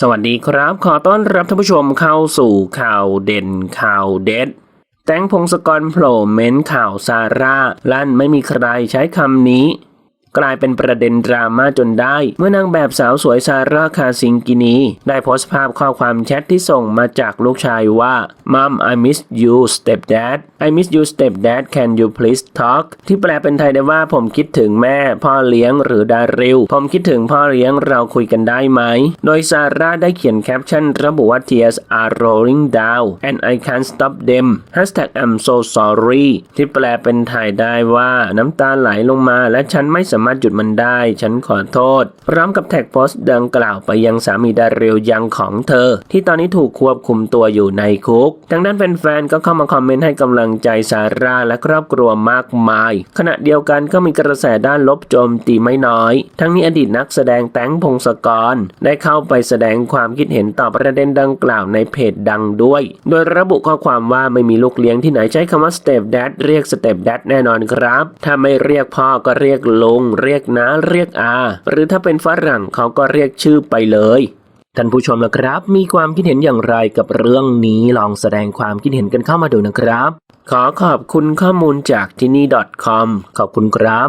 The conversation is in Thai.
สวัสดีครับ ขอต้อนรับท่านผู้ชมเข้าสู่ข่าวเด่นข่าวเด็ด แตงพงศกรโผล่เม้นข่าวซาร่าลั่นไม่มีใครใช้คำนี้ กลายเป็นประเด็นดราม่าจนได้ เมื่อนางแบบสาวสวยซาร่าคาซิงกินี ได้โพสต์ภาพข้อความแชทที่ส่งมาจากลูกชายว่า Mom I miss you stepdad I miss you stepdad can you please talk ที่แปลเป็นไทยได้ว่าผมคิดถึงแม่ พ่อเลี้ยงหรือดาริว ผมคิดถึงพ่อเลี้ยงเราคุยกันได้ไหม โดยซาร่าได้เขียนแคปชั่นระบุว่า tears are rolling down and I can't stop them hashtag I'm so sorry ที่แปลเป็นไทยได้ว่าน้ำตาไหลลงมาและฉันไม่สามารถหยุดมันได้ ฉันขอโทษ พร้อมกับแท็กโพสต์ดังกล่าวไปยังสามีดาริวยังของเธอ ที่ตอนนี้ถูกควบคุมตัวอยู่ในคุกทางด้านแฟนๆก็เข้ามาคอมเมนต์ให้กำลังใจซาร่าและครอบครัวมากมาย ขณะเดียวกันก็มีกระแสด้านลบโจมตีไม่น้อย ทั้งนี้อดีตนักแสดงแตงพงศกร ได้เข้าไปแสดงความคิดเห็นต่อประเด็นดังกล่าวในเพจดังด้วย โดยระบุข้อความว่าไม่มีลูกเลี้ยงที่ไหนใช้คำว่า step dad เรียก step dad แน่นอนครับ ถ้าไม่เรียกพ่อก็เรียกลุงเรียกน้าเรียกอา หรือถ้าเป็นฝรั่งเขาก็เรียกชื่อไปเลยท่านผู้ชมนะครับ มีความคิดเห็นอย่างไรกับเรื่องนี้ลองแสดงความคิดเห็นกันเข้ามาดูนะครับ ขอขอบคุณข้อมูลจากที่นี่ .com ขอบคุณครับ